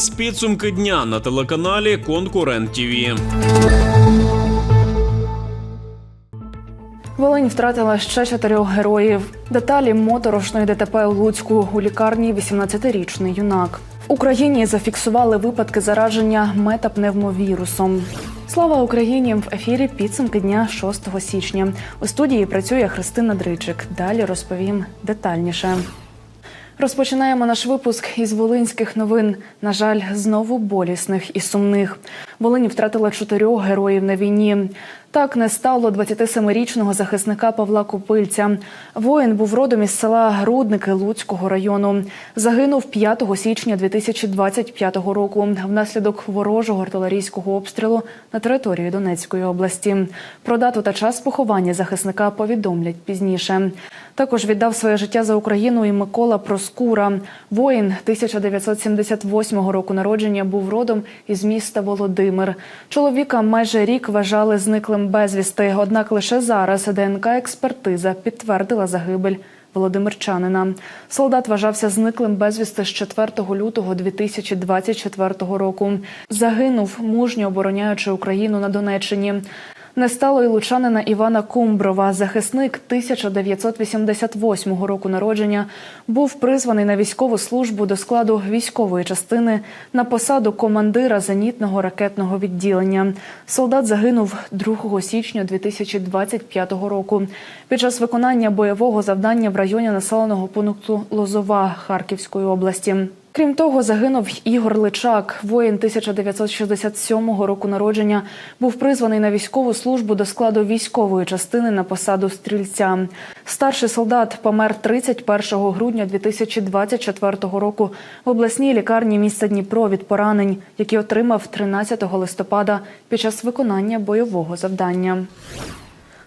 Дивитесь підсумки дня на телеканалі Конкурент ТІВІ. Волинь втратила ще чотирьох героїв. Деталі моторошної ДТП у Луцьку у лікарні 18-річний юнак. В Україні зафіксували випадки зараження метапневмовірусом. Слава Україні! В ефірі підсумки дня 6 січня. У студії працює Христина Дричик. Далі розповім детальніше. Розпочинаємо наш випуск із волинських новин. На жаль, знову болісних і сумних. Волинь втратила чотирьох героїв на війні. Так не стало 27-річного захисника Павла Копильця. Воїн був родом із села Грудники Луцького району. Загинув 5 січня 2025 року внаслідок ворожого артилерійського обстрілу на території Донецької області. Про дату та час поховання захисника повідомлять пізніше. Також віддав своє життя за Україну і Микола Проскура. Воїн 1978 року народження був родом із міста Володимир. Чоловіка майже рік вважали зниклим безвісти. Однак лише зараз ДНК експертиза підтвердила загибель. Володимирчанина солдат вважався зниклим безвісти з 4 лютого 2024 року. Загинув мужньо обороняючи Україну на Донеччині. Не стало і лучанина Івана Кумброва. Захисник 1988 року народження був призваний на військову службу до складу військової частини на посаду командира зенітного ракетного відділення. Солдат загинув 2 січня 2025 року під час виконання бойового завдання в районі населеного пункту Лозова Харківської області. Крім того, загинув Ігор Личак, воїн 1967 року народження, був призваний на військову службу до складу військової частини на посаду стрільця. Старший солдат помер 31 грудня 2024 року в обласній лікарні міста Дніпро від поранень, які отримав 13 листопада під час виконання бойового завдання.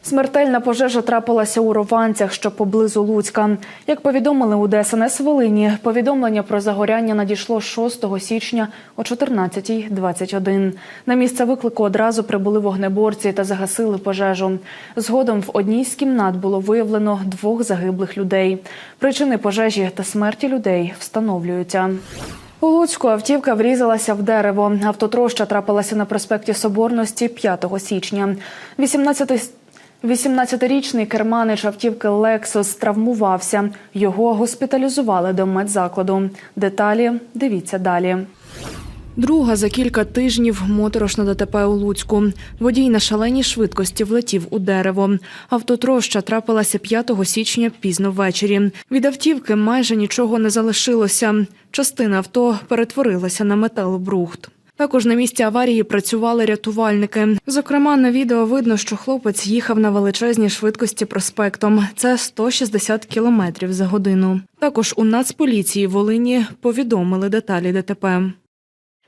Смертельна пожежа трапилася у Рованцях, що поблизу Луцька. Як повідомили у ДСНС Волині, повідомлення про загоряння надійшло 6 січня о 14.21. На місце виклику одразу прибули вогнеборці та загасили пожежу. Згодом в одній з кімнат було виявлено двох загиблих людей. Причини пожежі та смерті людей встановлюються. У Луцьку автівка врізалася в дерево. Автотроща трапилася на проспекті Соборності 5 січня. 18 18-річний керманич автівки Лексус травмувався. Його госпіталізували до медзакладу. Деталі дивіться далі. Друга за кілька тижнів моторошна ДТП у Луцьку. Водій на шаленій швидкості влетів у дерево. Автотроща трапилася 5 січня пізно ввечері. Від автівки майже нічого не залишилося. Частина авто перетворилася на металобрухт. Також на місці аварії працювали рятувальники. Зокрема, на відео видно, що хлопець їхав на величезній швидкості проспектом. Це 160 кілометрів за годину. Також у Нацполіції Волині повідомили деталі ДТП.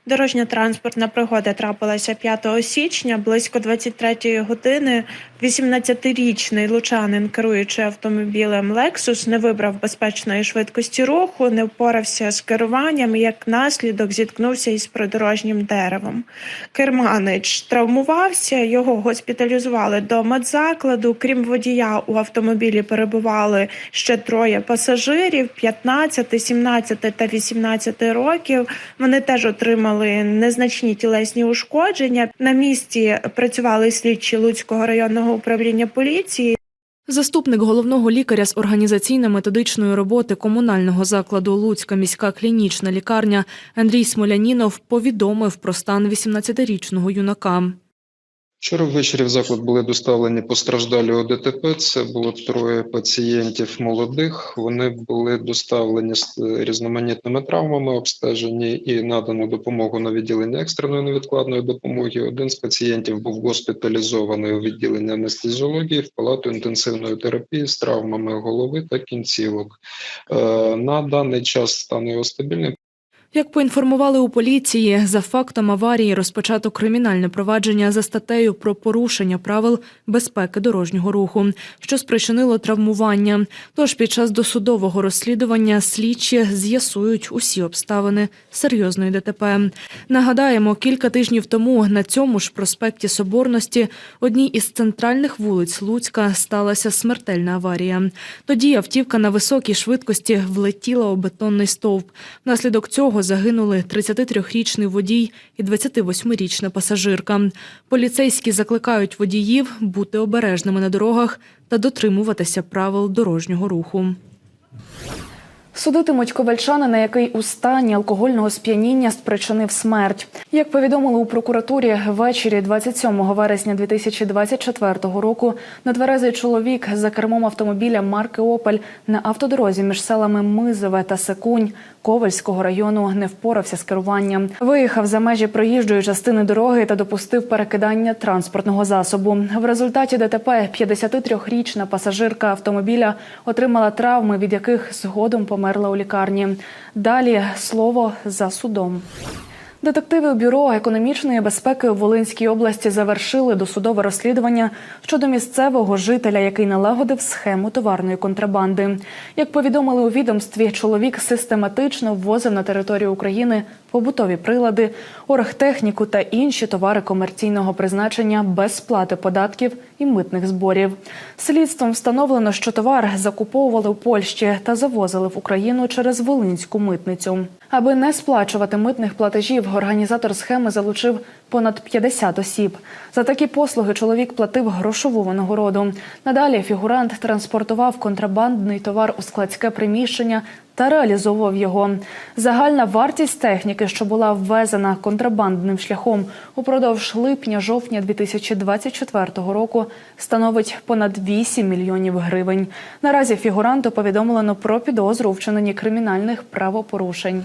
Дорожньо-транспортна пригода трапилася 5 січня близько 23 години. 18-річний лучанин, керуючи автомобілем Lexus, не вибрав безпечної швидкості руху, не впорався з керуванням і як наслідок зіткнувся із придорожнім деревом. Керманич травмувався, його госпіталізували до медзакладу. Крім водія, у автомобілі перебували ще троє пасажирів 15, 17 та 18 років. Вони теж отримали незначні тілесні ушкодження. На місці працювали слідчі Луцького районного управління поліції. Заступник головного лікаря з організаційно-методичної роботи комунального закладу Луцька міська клінічна лікарня Андрій Смолянінов повідомив про стан 18-річного юнака. Вчора ввечері в заклад були доставлені постраждалі у ДТП. Це було троє пацієнтів молодих. Вони були доставлені з різноманітними травмами, обстежені і надано допомогу на відділення екстреної невідкладної допомоги. Один з пацієнтів був госпіталізований у відділення анестезіології в палату інтенсивної терапії з травмами голови та кінцівок. Е, На даний час стан його стабільний. Як поінформували у поліції, за фактом аварії розпочато кримінальне провадження за статтею про порушення правил безпеки дорожнього руху, що спричинило травмування. Тож під час досудового розслідування слідчі з'ясують усі обставини серйозної ДТП. Нагадаємо, кілька тижнів тому на цьому ж проспекті Соборності, одній із центральних вулиць Луцька, сталася смертельна аварія. Тоді автівка на високій швидкості влетіла у бетонний стовп. Внаслідок цього загинули 33-річний водій і 28-річна пасажирка. Поліцейські закликають водіїв бути обережними на дорогах та дотримуватися правил дорожнього руху. Судитимуть ковальчанина, який у стані алкогольного сп'яніння спричинив смерть. Як повідомили у прокуратурі, ввечері 27 вересня 2024 року нетверезий чоловік за кермом автомобіля марки Опель на автодорозі між селами Мизове та Секунь Ковальського району не впорався з керуванням. Виїхав за межі проїжджої частини дороги та допустив перекидання транспортного засобу. В результаті ДТП 53-річна пасажирка автомобіля отримала травми, від яких згодом померла у лікарні. Далі слово за судом. Детективи бюро економічної безпеки у Волинській області завершили досудове розслідування щодо місцевого жителя, який налагодив схему товарної контрабанди. Як повідомили у відомстві, чоловік систематично ввозив на територію України побутові прилади, оргтехніку та інші товари комерційного призначення без сплати податків і митних зборів. Слідством встановлено, що товар закуповували у Польщі та завозили в Україну через Волинську митницю. Аби не сплачувати митних платежів, організатор схеми залучив понад 50 осіб. За такі послуги чоловік платив грошову винагороду. Надалі фігурант транспортував контрабандний товар у складське приміщення та реалізовував його. Загальна вартість техніки, що була ввезена контрабандним шляхом упродовж липня-жовтня 2024 року, становить понад 8 мільйонів гривень. Наразі фігуранту повідомлено про підозру у вчиненні кримінальних правопорушень.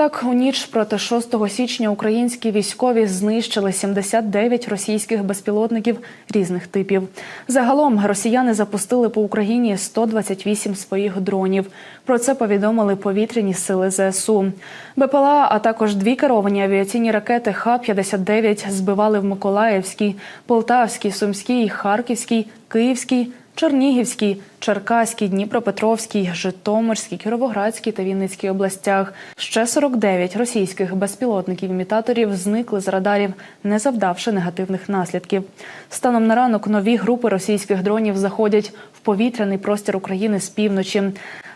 Так, у ніч проти 6 січня українські військові знищили 79 російських безпілотників різних типів. Загалом росіяни запустили по Україні 128 своїх дронів. Про це повідомили повітряні сили ЗСУ. БПЛА, а також дві керовані авіаційні ракети Х-59 збивали в Миколаївській, Полтавській, Сумській, Харківській, Київській, Чернігівській, Черкаській, Дніпропетровській, Житомирській, Кіровоградській та Вінницькій областях. Ще 49 російських безпілотників-імітаторів зникли з радарів, не завдавши негативних наслідків. Станом на ранок нові групи російських дронів заходять в повітряний простір України з півночі.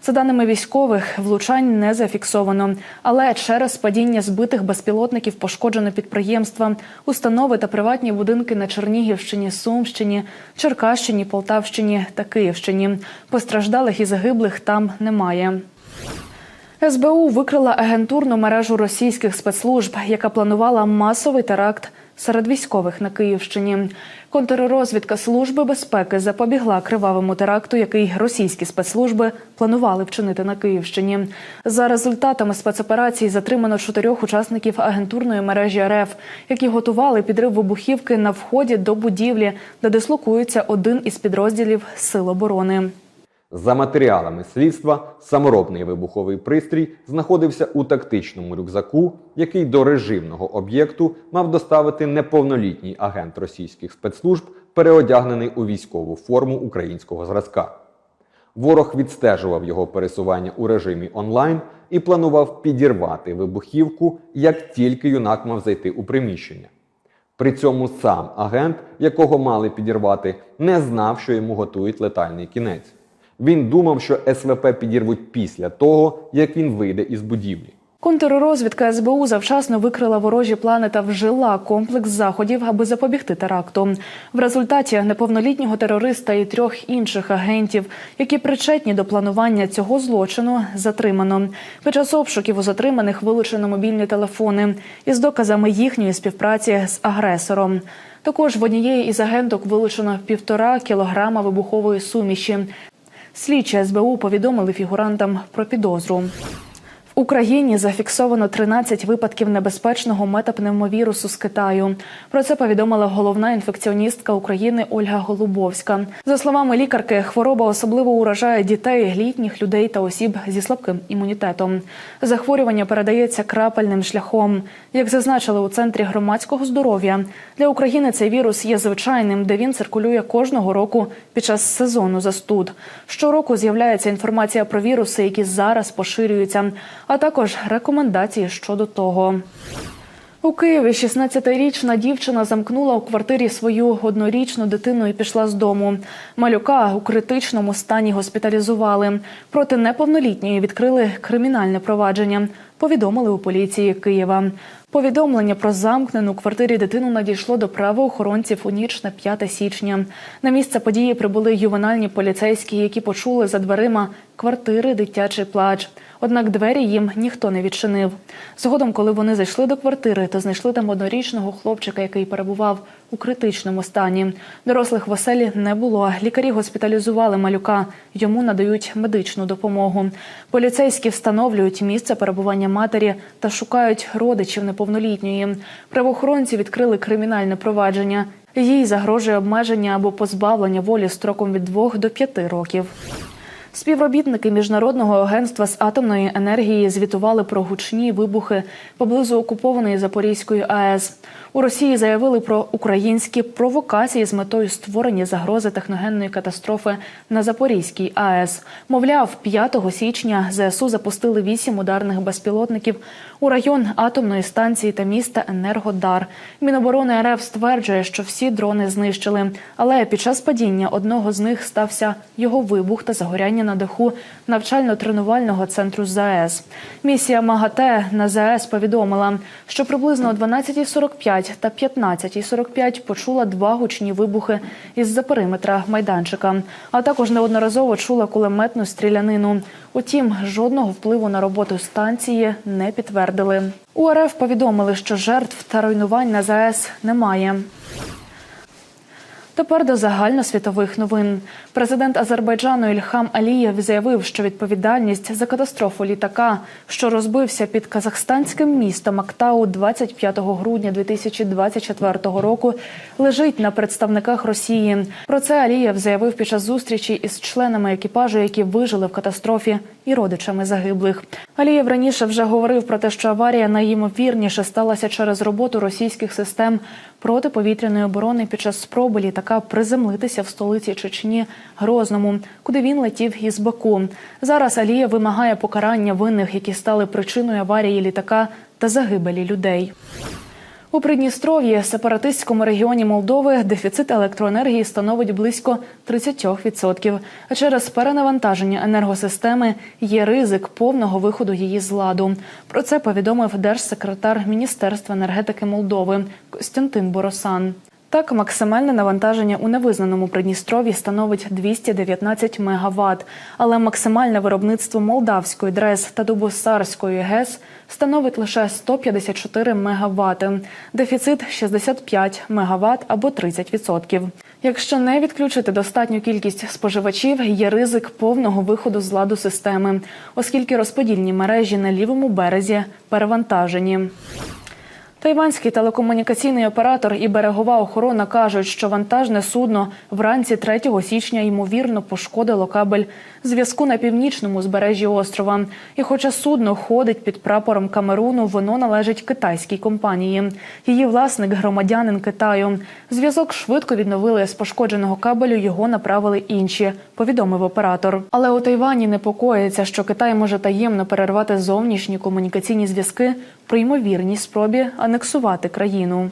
За даними військових, влучань не зафіксовано, але через падіння збитих безпілотників пошкоджено підприємства, установи та приватні будинки на Чернігівщині, Сумщині, Черкащині, Полтавщині та Київщині. Постраждалих і загиблих там немає. СБУ викрила агентурну мережу російських спецслужб, яка планувала масовий теракт серед військових на Київщині. Контррозвідка Служби безпеки запобігла кривавому теракту, який російські спецслужби планували вчинити на Київщині. За результатами спецоперації затримано чотирьох учасників агентурної мережі РФ, які готували підрив вибухівки на вході до будівлі, де дислокується один із підрозділів Сил оборони. За матеріалами слідства, саморобний вибуховий пристрій знаходився у тактичному рюкзаку, який до режимного об'єкту мав доставити неповнолітній агент російських спецслужб, переодягнений у військову форму українського зразка. Ворог відстежував його пересування у режимі онлайн і планував підірвати вибухівку, як тільки юнак мав зайти у приміщення. При цьому сам агент, якого мали підірвати, не знав, що йому готують летальний кінець. Він думав, що СВП підірвуть після того, як він вийде із будівлі. Контррозвідка СБУ завчасно викрила ворожі плани та вжила комплекс заходів, аби запобігти теракту. В результаті неповнолітнього терориста і трьох інших агентів, які причетні до планування цього злочину, затримано. Під час обшуків у затриманих вилучено мобільні телефони із доказами їхньої співпраці з агресором. Також в однієї із агенток вилучено півтора кілограма вибухової суміші. Слідчі СБУ повідомили фігурантам про підозру. Україні зафіксовано 13 випадків небезпечного метапневмовірусу з Китаю. Про це повідомила головна інфекціоністка України Ольга Голубовська. За словами лікарки, хвороба особливо уражає дітей, літніх людей та осіб зі слабким імунітетом. Захворювання передається крапельним шляхом. Як зазначили у центрі громадського здоров'я, для України цей вірус є звичайним, де він циркулює кожного року під час сезону застуд. Щороку з'являється інформація про віруси, які зараз поширюються, а також рекомендації щодо того. У Києві 16-річна дівчина замкнула у квартирі свою однорічну дитину і пішла з дому. Малюка у критичному стані госпіталізували. Проти неповнолітньої відкрили кримінальне провадження. Повідомили у поліції Києва. Повідомлення про замкнену квартирі дитину надійшло до правоохоронців у ніч на 5 січня. На місце події прибули ювенальні поліцейські, які почули за дверима квартири дитячий плач. Однак двері їм ніхто не відчинив. Згодом, коли вони зайшли до квартири, то знайшли там однорічного хлопчика, який перебував у критичному стані. Дорослих в оселі не було. Лікарі госпіталізували малюка. Йому надають медичну допомогу. Поліцейські встановлюють місце перебування матері та шукають родичів неповнолітньої. Правоохоронці відкрили кримінальне провадження. Їй загрожує обмеження або позбавлення волі строком від 2 до 5 років. Співробітники міжнародного агентства з атомної енергії звітували про гучні вибухи поблизу окупованої Запорізької АЕС. У Росії заявили про українські провокації з метою створення загрози техногенної катастрофи на Запорізькій АЕС. Мовляв, 5 січня ЗСУ запустили вісім ударних безпілотників у район атомної станції та міста Енергодар. Міноборони РФ стверджує, що всі дрони знищили, але під час падіння одного з них стався його вибух та загоряння на даху навчально-тренувального центру ЗАЕС. Місія МАГАТЕ на ЗАЕС повідомила, що приблизно о 12.45 та 15.45 почула два гучні вибухи із-за периметра майданчика, а також неодноразово чула кулеметну стрілянину. Утім, жодного впливу на роботу станції не підтвердили. У РФ повідомили, що жертв та руйнувань на ЗАЕС немає. Тепер до загальносвітових новин. Президент Азербайджану Ільхам Алієв заявив, що відповідальність за катастрофу літака, що розбився під казахстанським містом Актау 25 грудня 2024 року, лежить на представниках Росії. Про це Алієв заявив під час зустрічі із членами екіпажу, які вижили в катастрофі, і родичами загиблих. Алієв раніше вже говорив про те, що аварія найімовірніше сталася через роботу російських систем протиповітряної оборони під час спроби літака приземлитися в столиці Чечні Грозному, куди він летів із Баку. Зараз Алієв вимагає покарання винних, які стали причиною аварії літака та загибелі людей. У Придністров'ї, сепаратистському регіоні Молдови, дефіцит електроенергії становить близько 30%. А через перенавантаження енергосистеми є ризик повного виходу її з ладу. Про це повідомив держсекретар Міністерства енергетики Молдови Костянтин Боросан. Так, максимальне навантаження у невизнаному Придністров'ї становить 219 МВт, але максимальне виробництво Молдавської ДРЕС та Дубосарської ГЕС становить лише 154 МВт. Дефіцит 65 МВт або 30%. Якщо не відключити достатню кількість споживачів, є ризик повного виходу з ладу системи, оскільки розподільні мережі на лівому березі перевантажені. Тайванський телекомунікаційний оператор і берегова охорона кажуть, що вантажне судно вранці 3 січня ймовірно пошкодило кабель зв'язку на північному збережжі острова. І хоча судно ходить під прапором Камеруну, воно належить китайській компанії. Її власник громадянин Китаю. Зв'язок швидко відновили з пошкодженого кабелю. Його направили інші. Повідомив оператор. Але у Тайвані непокоїться, що Китай може таємно перервати зовнішні комунікаційні зв'язки при ймовірній спробі анексувати країну.